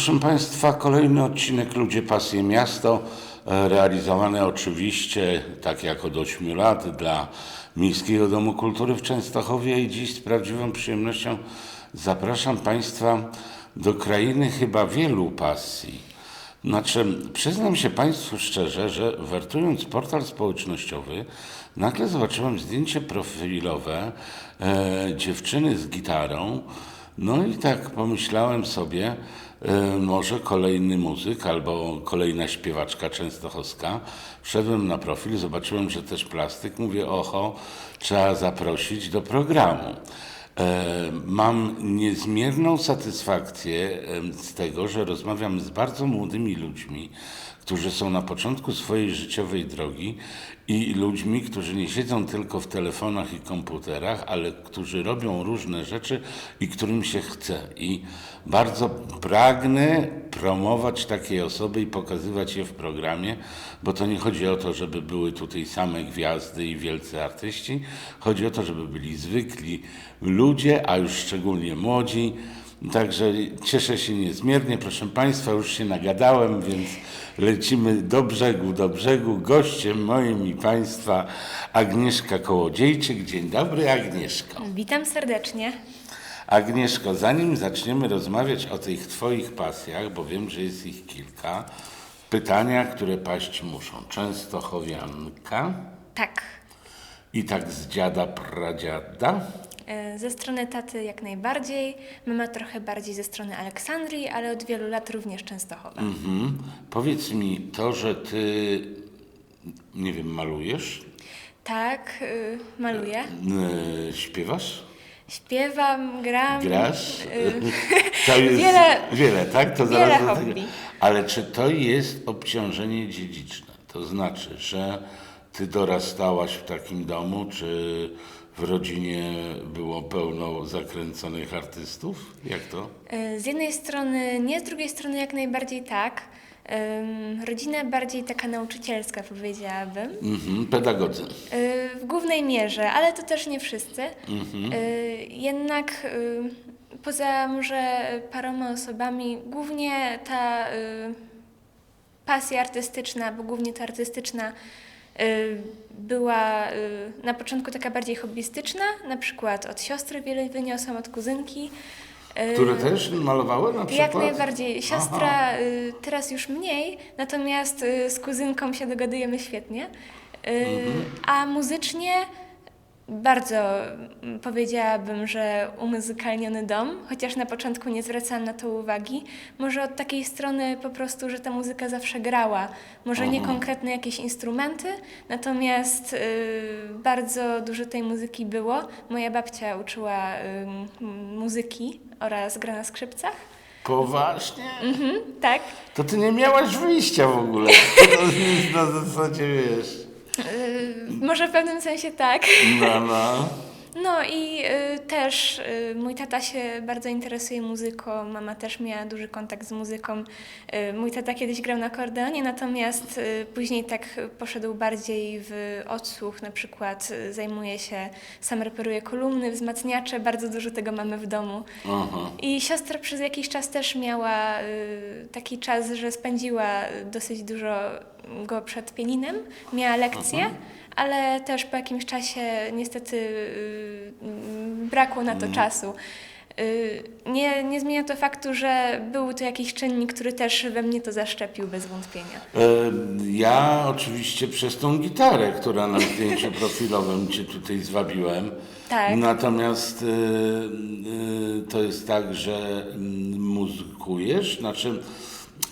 Proszę Państwa, kolejny odcinek Ludzie Pasje Miasto, e, realizowany oczywiście, tak jak od 8 lat, dla Miejskiego Domu Kultury w Częstochowie i dziś z prawdziwą przyjemnością zapraszam Państwa do krainy chyba wielu pasji. Znaczy, przyznam się Państwu szczerze, że wertując portal społecznościowy, nagle zobaczyłem zdjęcie profilowe e, dziewczyny z gitarą. No i tak pomyślałem sobie, może kolejny muzyk albo kolejna śpiewaczka częstochowska. Wszedłem na profil, zobaczyłem, że też plastyk. Mówię, oho, trzeba zaprosić do programu. E, Mam niezmierną satysfakcję z tego, że rozmawiam z bardzo młodymi ludźmi, którzy są na początku swojej życiowej drogi i ludźmi, którzy nie siedzą tylko w telefonach i komputerach, ale którzy robią różne rzeczy i którym się chce. I bardzo pragnę promować takie osoby i pokazywać je w programie, bo to nie chodzi o to, żeby były tutaj same gwiazdy i wielcy artyści. Chodzi o to, żeby byli zwykli ludzie, a już szczególnie młodzi. Także cieszę się niezmiernie. Proszę Państwa, już się nagadałem, więc lecimy do brzegu, do brzegu. Gościem moim i Państwa Agnieszka Kołodziejczyk. Dzień dobry, Agnieszko. Witam serdecznie. Agnieszko, zanim zaczniemy rozmawiać o tych Twoich pasjach, bo wiem, że jest ich kilka, pytania, które paść muszą. Częstochowianka Tak, i tak z dziada pradziada. E, ze strony taty jak najbardziej. Mama trochę bardziej ze strony Aleksandrii, ale od wielu lat również Częstochowa. Mhm. Powiedz mi to, że Ty, nie wiem, malujesz, Tak, y, maluję. yy, śpiewasz, Śpiewam, gram. grasz. y, To jest Wiele- wiele tak? To wiele do hobby. Ale czy to jest obciążenie dziedziczne? To znaczy, że ty dorastałaś w takim domu, czy w rodzinie było pełno zakręconych artystów? Jak to? y, Z jednej strony nie, z drugiej strony jak najbardziej tak. Rodzina bardziej taka nauczycielska, powiedziałabym. Mhm, pedagodzy. Y, W głównej mierze, ale to też nie wszyscy. Mhm. Y, Jednak poza może paroma osobami, głównie ta pasja artystyczna, bo głównie ta artystyczna była y, na początku taka bardziej hobbystyczna, na przykład od siostry wiele wyniosłam, od kuzynki. Y, Które też malowały na przykład? jak najbardziej. Siostra y, teraz już mniej, natomiast y, z kuzynką się dogadujemy świetnie. Y, A muzycznie bardzo mm, powiedziałabym, że umuzykalniony dom, chociaż na początku nie zwracałam na to uwagi. Może od takiej strony po prostu, że ta muzyka zawsze grała. Może nie konkretne jakieś instrumenty, natomiast y, bardzo dużo tej muzyki było. Moja babcia uczyła y, muzyki oraz gra na skrzypcach. Poważnie? Mhm, tak. To ty nie miałaś wyjścia w ogóle. To jest na zasadzie, wiesz... Y, może w pewnym sensie tak. No, no. No i y, też y, mój tata się bardzo interesuje muzyką, mama też miała duży kontakt z muzyką. Y, mój tata kiedyś grał na akordeonie, natomiast y, później tak poszedł bardziej w odsłuch, na przykład y, zajmuje się, sam reperuje kolumny, wzmacniacze, bardzo dużo tego mamy w domu. Aha. I siostra przez jakiś czas też miała y, taki czas, że spędziła dosyć dużo go przed pianinem, miała lekcje, ale też po jakimś czasie niestety y, mm, brakło na to czasu. Y, nie, nie zmienia to faktu, że był to jakiś czynnik, który też we mnie to zaszczepił bez wątpienia. E, Ja oczywiście przez tą gitarę, która na zdjęciu profilowym Cię tutaj zwabiłem. Tak. Natomiast e, to jest tak, że mm, muzykujesz, znaczy,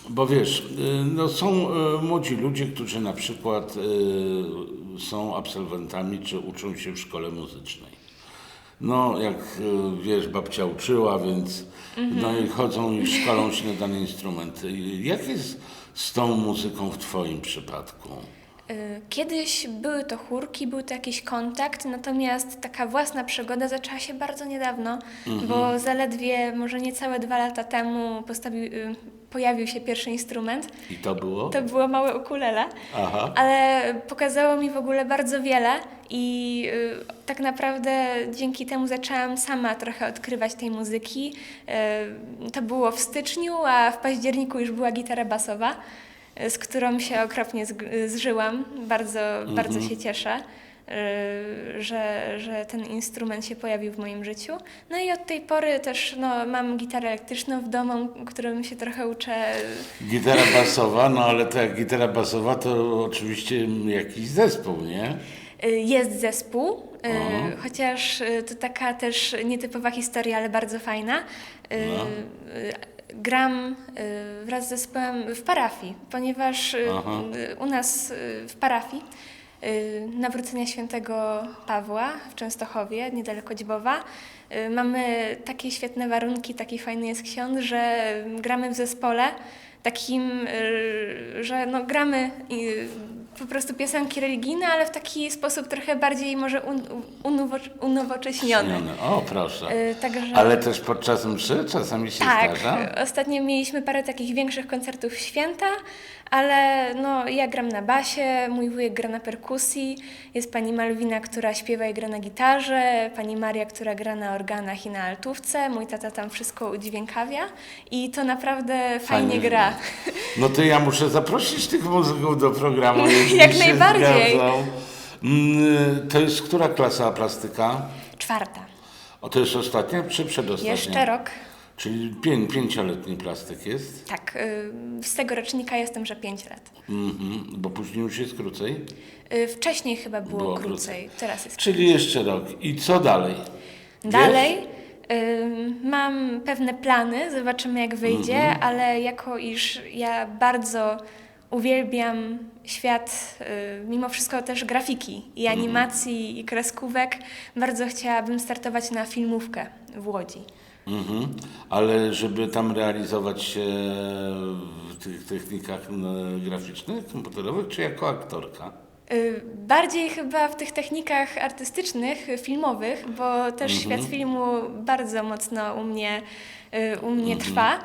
bo wiesz, e, no są e, młodzi ludzie, którzy na przykład e, są absolwentami czy uczą się w szkole muzycznej. No, jak wiesz, babcia uczyła, więc no i chodzą i szkolą się na dane instrumenty. Jak jest z tą muzyką w Twoim przypadku? Y, Kiedyś były to chórki, był to jakiś kontakt, natomiast taka własna przygoda zaczęła się bardzo niedawno, bo zaledwie może niecałe dwa lata temu postawi, y, pojawił się pierwszy instrument. I to było? To było małe ukulele, Aha. ale pokazało mi w ogóle bardzo wiele i y, tak naprawdę dzięki temu zaczęłam sama trochę odkrywać tej muzyki. Y, to było w styczniu, a w październiku już była gitara basowa, y, z którą się okropnie zg- zżyłam. Bardzo, bardzo się cieszę. Y, Że, że ten instrument się pojawił w moim życiu. No i od tej pory też no, mam gitarę elektryczną w domu, którą się trochę uczę Gitara basowa, no ale jak gitara basowa, to oczywiście jakiś zespół, nie? Y, Jest zespół, y, chociaż to taka też nietypowa historia, ale bardzo fajna. Y, Gram wraz z zespołem w parafii, ponieważ Aha. u nas w parafii Nawrócenia Świętego Pawła w Częstochowie, niedaleko Dźbowa, y, mamy takie świetne warunki, taki fajny jest ksiądz, że gramy w zespole takim, y, że no, gramy y, po prostu piosenki religijne, ale w taki sposób trochę bardziej może un, unowo- unowocześniony. O, proszę. Y, Także... Ale też podczas mszy czasami się Tak, zdarza? ostatnio mieliśmy parę takich większych koncertów święta, ale no, ja gram na basie, mój wujek gra na perkusji, jest pani Malwina, która śpiewa i gra na gitarze, pani Maria, która gra na organach i na altówce, mój tata tam wszystko udźwiękawia i to naprawdę fajnie, Fajnie gra. No to ja muszę zaprosić tych muzyków do programu. Jak najbardziej. zgadzą. Mm, To jest która klasa plastyka? Czwarta. O, to jest ostatnia czy przedostatnia? Jeszcze rok. Czyli pię, pięcioletni plastyk jest? Tak, y, z tego rocznika jestem, że 5 lat. Mhm, bo później już jest krócej? Y, Wcześniej chyba było, Było krócej, teraz jest Czyli jeszcze rok. I co dalej? Dalej ym, mam pewne plany, zobaczymy jak wyjdzie, ale jako iż ja bardzo uwielbiam świat, y, mimo wszystko też grafiki i animacji i kreskówek, bardzo chciałabym startować na filmówkę w Łodzi. Mhm. Ale żeby tam realizować się w tych technikach no, graficznych, komputerowych, czy jako aktorka? Y, Bardziej chyba w tych technikach artystycznych, filmowych, bo też świat filmu bardzo mocno u mnie, y, u mnie trwa.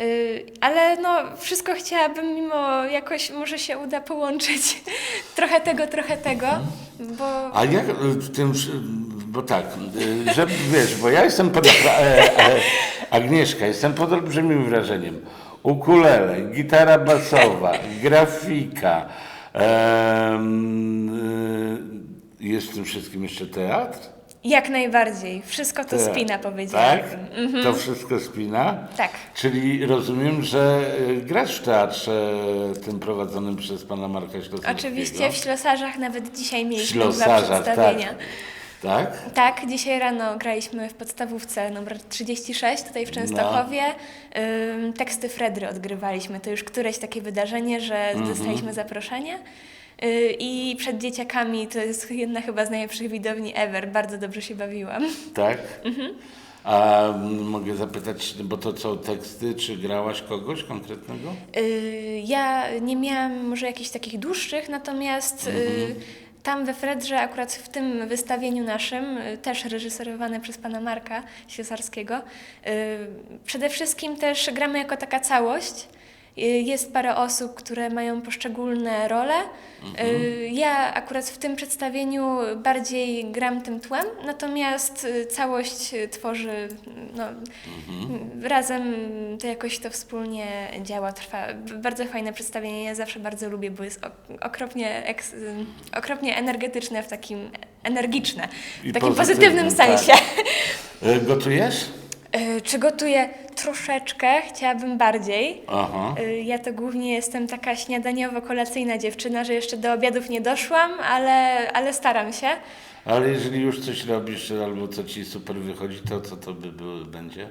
Y, Ale no, wszystko chciałabym mimo jakoś może się uda połączyć trochę tego, trochę tego, bo A jak w tym, bo tak, y, że wiesz, bo ja jestem pod, e, e, Agnieszka, jestem pod olbrzymim wrażeniem. Ukulele, gitara basowa, grafika, em, y, jest w tym wszystkim jeszcze teatr? jak najbardziej. Wszystko to Teatr, spina, powiedziałabym. Tak? To wszystko spina? Tak. Czyli rozumiem, że y, grasz w teatrze tym prowadzonym przez pana Marka Ślosarskiego? Oczywiście w Ślosarzach nawet dzisiaj mieliśmy dwa Ślosarzach, przedstawienia. Tak. Tak? Dzisiaj rano graliśmy w podstawówce numer 36 tutaj w Częstochowie. Ym, teksty Fredry odgrywaliśmy. To już któreś takie wydarzenie, że dostaliśmy zaproszenie. Y, I przed dzieciakami to jest jedna chyba z najlepszych widowni ever. Bardzo dobrze się bawiłam. Tak? Mhm. A mogę zapytać, bo to co, teksty, czy grałaś kogoś konkretnego? Y, Ja nie miałam może jakichś takich dłuższych, natomiast y, tam we Fredrze, akurat w tym wystawieniu naszym, y, też reżyserowane przez pana Marka Ślesarskiego, y, przede wszystkim też gramy jako taka całość. Y, Jest parę osób, które mają poszczególne role. Y, Ja akurat w tym przedstawieniu bardziej gram tym tłem, natomiast y, całość tworzy no, razem to jakoś to wspólnie działa, trwa. Bardzo fajne przedstawienie, ja zawsze bardzo lubię, bo jest ok- okropnie, eks, okropnie energetyczne w takim, energiczne, I w takim pozytywnym, pozytywnym tak. sensie. E, Gotujesz? Y, Czy gotuję troszeczkę? Chciałabym bardziej. Aha. Y, Ja to głównie jestem taka śniadaniowo-kolacyjna dziewczyna, że jeszcze do obiadów nie doszłam, ale, ale staram się. Ale jeżeli już coś robisz, albo co ci super wychodzi, to co to by było, będzie?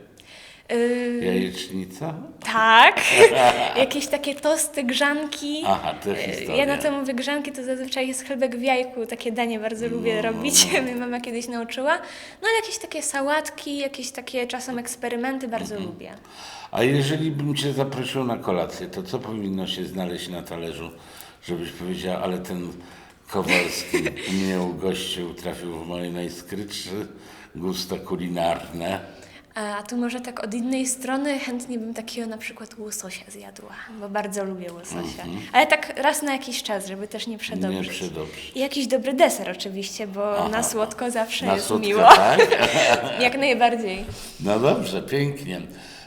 Y, Jajecznica? Tak, jakieś takie tosty, grzanki. Aha, to Y, historia. Ja na to mówię grzanki, to zazwyczaj jest chlebek w jajku, takie danie bardzo lubię robić, mnie mama kiedyś nauczyła. No ale jakieś takie sałatki, jakieś takie czasem eksperymenty bardzo Mhm. lubię. A jeżeli bym cię zaprosił na kolację, to co powinno się znaleźć na talerzu, żebyś powiedziała, ale ten Kowalski mnie ugościł, trafił w moje najskrytsze gusta kulinarne. A tu może tak od innej strony chętnie bym takiego na przykład łososia zjadła, bo bardzo lubię łososia. Ale tak raz na jakiś czas, żeby też nie przedobrzyć. Nie przedobrzyć. I jakiś dobry deser oczywiście, bo Aha. na słodko zawsze Na jest słodko, miło. tak? Jak najbardziej. No dobrze, pięknie.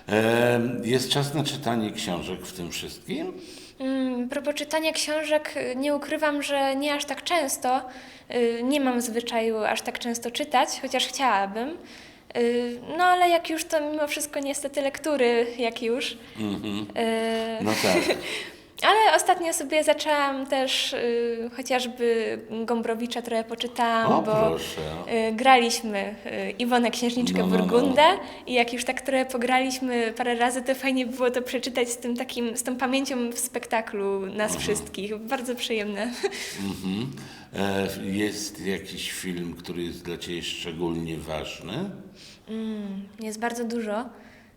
E, Jest czas na czytanie książek w tym wszystkim? Mm, propos czytania książek, nie ukrywam, że nie aż tak często. y, Nie mam zwyczaju aż tak często czytać, chociaż chciałabym. Y, No ale jak już, to mimo wszystko niestety lektury, jak już. Mhm. Y, No tak. Ale ostatnio sobie zaczęłam też y, chociażby Gombrowicza trochę poczytałam, O, bo proszę. y, graliśmy y, Iwonę Księżniczkę No, no, no. Burgundę i jak już tak trochę pograliśmy parę razy, to fajnie było to przeczytać z tym takim, z tą pamięcią w spektaklu nas wszystkich. Bardzo przyjemne. Mhm. E, Jest jakiś film, który jest dla Ciebie szczególnie ważny? Mm, jest bardzo dużo.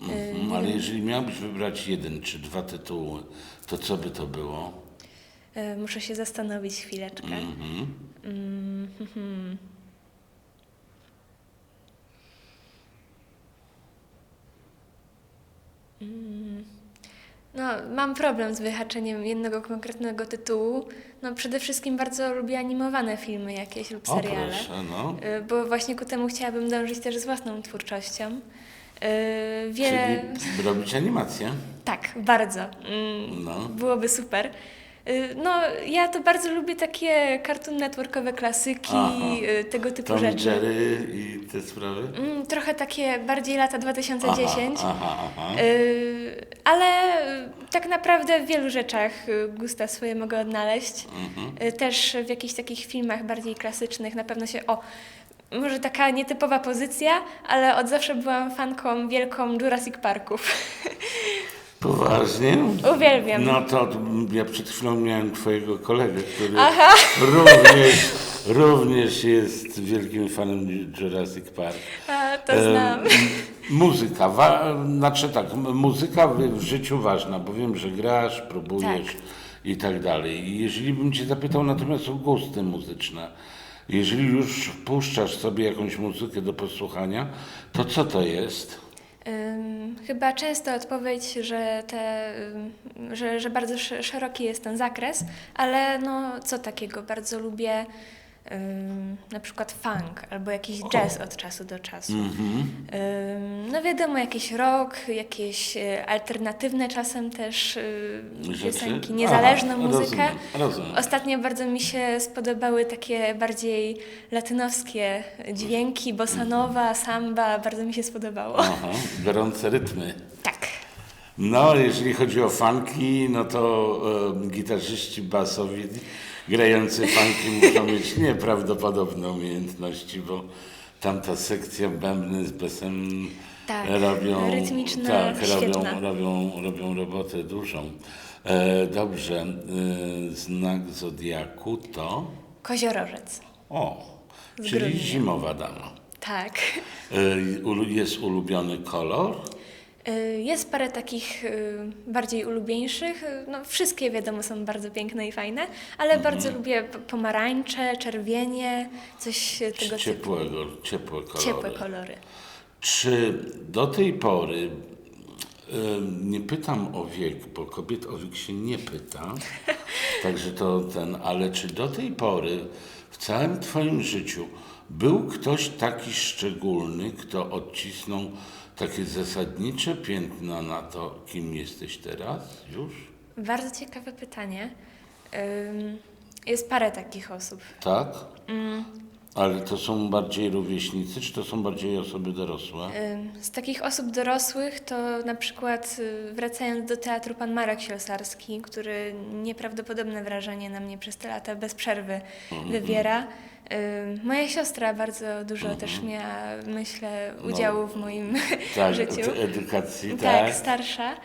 Mhm. Ale jeżeli miałbyś wybrać jeden czy dwa tytuły, to co by to było? y, Muszę się zastanowić chwileczkę. Mhm. Mm, mhm. Mm. No, mam problem z wyhaczeniem jednego konkretnego tytułu. No, przede wszystkim bardzo lubię animowane filmy jakieś lub O seriale. proszę, no. Y, Bo właśnie ku temu chciałabym dążyć też z własną twórczością. Wiele... Czyli robić animację? Tak, bardzo. Mm, No. Byłoby super. Y, No, ja to bardzo lubię takie Cartoon Networkowe klasyki, Aha. y, tego typu Tom rzeczy. Jerry i te sprawy? Mm, Trochę takie bardziej lata 2010. Aha, aha, ale tak naprawdę w wielu rzeczach gusta swoje mogę odnaleźć. Mhm. Też w jakichś takich filmach bardziej klasycznych na pewno się. O, może taka nietypowa pozycja, ale od zawsze byłam fanką wielką Jurassic Parków. Poważnie? Uwielbiam. No to ja przed chwilą miałem twojego kolegę, który Aha. również, również jest wielkim fanem Jurassic Park. A, to Em, znam. Muzyka, wa- znaczy tak, muzyka w, w życiu ważna, bo wiem, że grasz, próbujesz Tak. i tak dalej. Jeżeli bym cię zapytał natomiast o gusty muzyczne, jeżeli już puszczasz sobie jakąś muzykę do posłuchania, to co to jest? Chyba często odpowiedź, że, te, że, że bardzo sz- szeroki jest ten zakres, ale no co takiego, bardzo lubię na przykład funk albo jakiś jazz od czasu do czasu. Mhm. No wiadomo, jakiś rock, jakieś y, alternatywne czasem też Rzeczy? piosenki, niezależną Aha, muzykę. Rozumiem, rozumiem. Ostatnio bardzo mi się spodobały takie bardziej latynowskie dźwięki, bossa nowa, samba, bardzo mi się spodobało. Aha, gorące rytmy. Tak. No, jeżeli chodzi o funki, no to e, gitarzyści basowi grający funki muszą mieć nieprawdopodobne umiejętności, bo tamta sekcja bębny z basem Tak, robią, rytmiczna, tak, robią, robią, robią robotę dużą. E, dobrze, e, znak zodiaku to Koziorożec. o, Z czyli grudnia. zimowa dama. Tak. E, jest ulubiony kolor? Y, Jest parę takich y, bardziej ulubieńszych. Y, No, wszystkie wiadomo są bardzo piękne i fajne, ale bardzo lubię pomarańcze, czerwienie, coś tego typu. Ciepłego, ciepłe kolory. Ciepłe kolory. Czy do tej pory, nie pytam o wiek, bo kobiet o wiek się nie pyta, także to ten, ale czy do tej pory w całym Twoim życiu był ktoś taki szczególny, kto odcisnął takie zasadnicze piętna na to, kim jesteś teraz już? Bardzo ciekawe pytanie. Ym, Jest parę takich osób. Tak? Ale to są bardziej rówieśnicy, czy to są bardziej osoby dorosłe? Z takich osób dorosłych to na przykład y, wracając do teatru pan Marek Siosarski, który nieprawdopodobne wrażenie na mnie przez te lata bez przerwy wywiera. Ym, Moja siostra bardzo dużo też miała, myślę, udziału w moim Tak, życiu. edukacji, Tak, tak. starsza.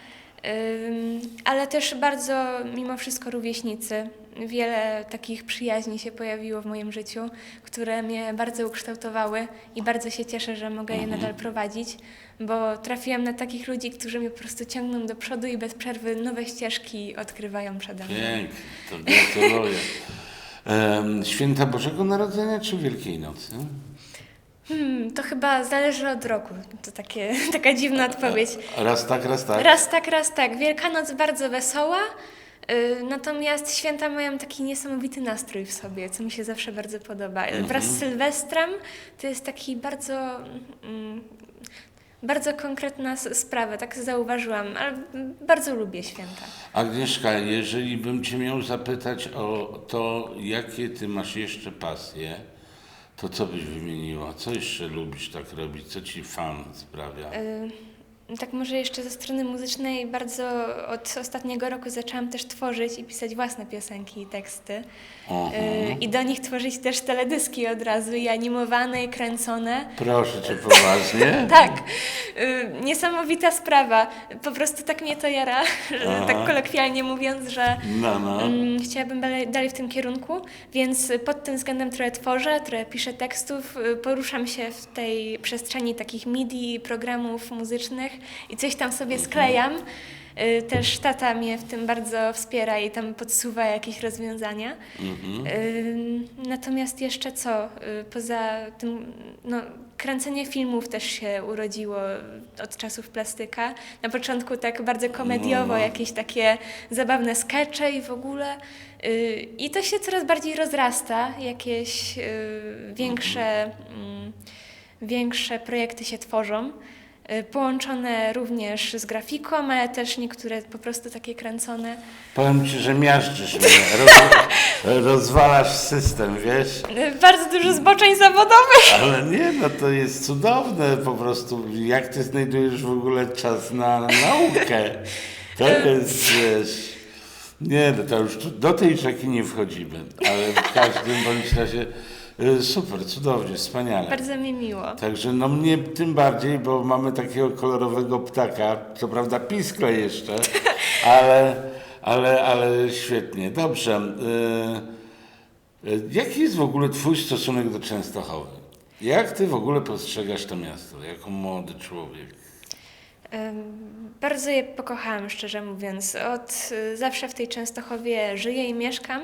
Ale też bardzo mimo wszystko rówieśnicy. Wiele takich przyjaźni się pojawiło w moim życiu, które mnie bardzo ukształtowały i bardzo się cieszę, że mogę je nadal prowadzić, bo trafiłam na takich ludzi, którzy mnie po prostu ciągną do przodu i bez przerwy nowe ścieżki odkrywają przede mną. Pięknie, to gratuluję. Em, Święta Bożego Narodzenia czy Wielkiej Nocy? Hmm, to chyba zależy od roku. To takie, taka dziwna odpowiedź. Raz tak, raz tak. Raz tak, raz tak. Wielkanoc bardzo wesoła, natomiast święta mają taki niesamowity nastrój w sobie, co mi się zawsze bardzo podoba. Wraz z Sylwestrem to jest taki bardzo, mm, bardzo konkretna sprawa, tak zauważyłam, ale bardzo lubię święta. Agnieszka, jeżeli bym Cię miał zapytać o to, jakie Ty masz jeszcze pasje, to co byś wymieniła? Co jeszcze lubisz tak robić? Co Ci fan sprawia? Y, Tak może jeszcze ze strony muzycznej bardzo od ostatniego roku zaczęłam też tworzyć i pisać własne piosenki i teksty. Aha. Y, I do nich tworzyć też teledyski od razu i animowane, i kręcone. Proszę Cię poważnie. Tak, y, niesamowita sprawa. Po prostu tak mnie to jara, Aha. tak kolokwialnie mówiąc, że No, no. mm, chciałabym dalej, dalej w tym kierunku, więc pod tym względem trochę tworzę, trochę piszę tekstów, y, poruszam się w tej przestrzeni takich MIDI, programów muzycznych i coś tam sobie sklejam. Y, Też tata mnie w tym bardzo wspiera i tam podsuwa jakieś rozwiązania. Ym, Natomiast jeszcze co? Y, Poza tym, no, kręcenie filmów też się urodziło od czasów plastyka. Na początku tak bardzo komediowo, No, no. jakieś takie zabawne skecze i w ogóle. Y, I to się coraz bardziej rozrasta. Jakieś y, większe, mm, większe projekty się tworzą. Y, Połączone również z grafiką, ale też niektóre po prostu takie kręcone. Powiem Ci, że miażdżysz mnie. Roz, rozwalasz system, wiesz? Y, Bardzo dużo zboczeń zawodowych. Ale nie, no to jest cudowne po prostu. Jak Ty znajdujesz w ogóle czas na naukę? To jest, wiesz... Nie, no to już do tej rzeki nie wchodzimy, ale w każdym bądź razie super, cudownie, wspaniale. Bardzo mi miło. Także no mnie tym bardziej, bo mamy takiego kolorowego ptaka, co prawda piskle jeszcze, ale, ale, ale świetnie. Dobrze. y, y, jaki jest w ogóle Twój stosunek do Częstochowy? Jak Ty w ogóle postrzegasz to miasto, jako młody człowiek? Bardzo je pokochałam, szczerze mówiąc. Od y, zawsze w tej Częstochowie żyję i mieszkam.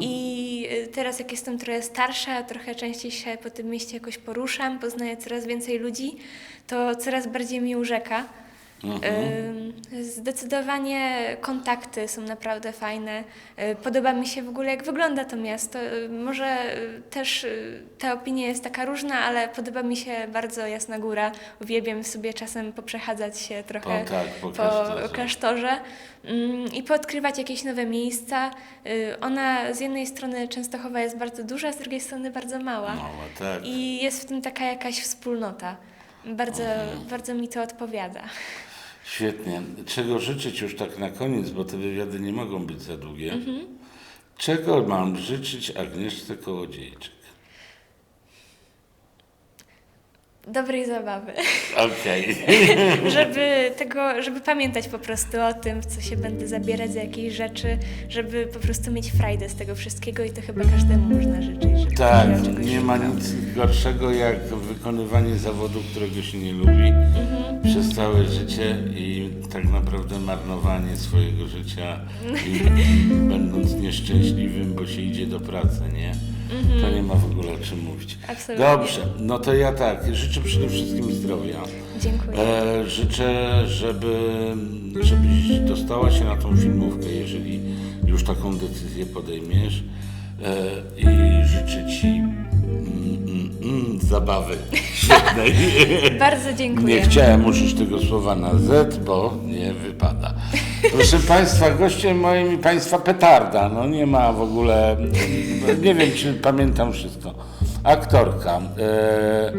I y, teraz, jak jestem trochę starsza, trochę częściej się po tym mieście jakoś poruszam, poznaję coraz więcej ludzi, to coraz bardziej mi urzeka. Zdecydowanie kontakty są naprawdę fajne. Y, Podoba mi się w ogóle, jak wygląda to miasto. Y, Może y, też ta opinia jest taka różna, ale podoba mi się bardzo Jasna Góra. Uwielbiam sobie czasem poprzechadzać się trochę Po- tak, po po klasztorze. klasztorze mm, i poodkrywać jakieś nowe miejsca. Ona z jednej strony Częstochowa jest bardzo duża, z drugiej strony bardzo mała. Mała, tak. I jest w tym taka jakaś wspólnota. Bardzo, bardzo mi to odpowiada. Świetnie. Czego życzyć już tak na koniec, bo te wywiady nie mogą być za długie. Czego mam życzyć Agnieszce Kołodziejczyk? Dobrej zabawy. Okej. żeby tego, żeby pamiętać po prostu o tym, w co się będę zabierać, za jakieś rzeczy, żeby po prostu mieć frajdę z tego wszystkiego i to chyba każdemu można życzyć. Tak, nie ma szukał. nic gorszego jak wykonywanie zawodu, którego się nie lubi Mhm. przez całe życie i tak naprawdę marnowanie swojego życia i będąc nieszczęśliwym, bo się idzie do pracy, nie? To nie ma w ogóle o czym mówić. Mhm. Absolutnie. Dobrze, no to ja tak, życzę przede wszystkim zdrowia. Dziękuję. E, życzę, żeby, żebyś dostała się na tą filmówkę, jeżeli już taką decyzję podejmiesz. E, I życzę Ci mm, mm, mm, zabawy świetnej. Bardzo dziękuję. Nie chciałem użyć tego słowa na Z, bo nie wypada. Proszę Państwa, gościem moim i Państwa petarda. No nie ma w ogóle, nie wiem czy pamiętam wszystko. Aktorka, e,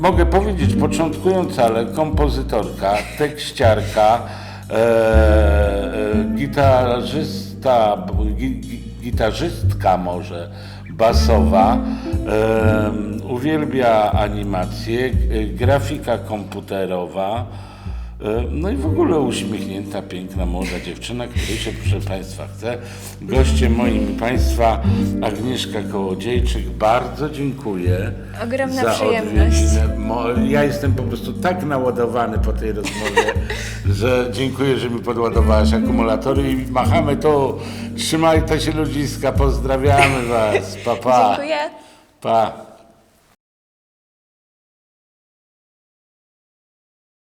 mogę powiedzieć początkująca, ale kompozytorka, tekściarka, e, e, gitarzysta, gi, gi, gitarzystka może, basowa, em, uwielbia animację, g- grafika komputerowa, e, no i w ogóle uśmiechnięta, piękna, młoda dziewczyna, której się, proszę Państwa, chce. Gościem moim Państwa Agnieszka Kołodziejczyk. Bardzo dziękuję Ogromna za przyjemność. odwiedzinę. Ja jestem po prostu tak naładowany po tej rozmowie, że dziękuję, że mi podładowałaś akumulatory i machamy tu. Trzymajcie się ludziska, pozdrawiamy Was. Pa, pa. Dziękuję. Pa.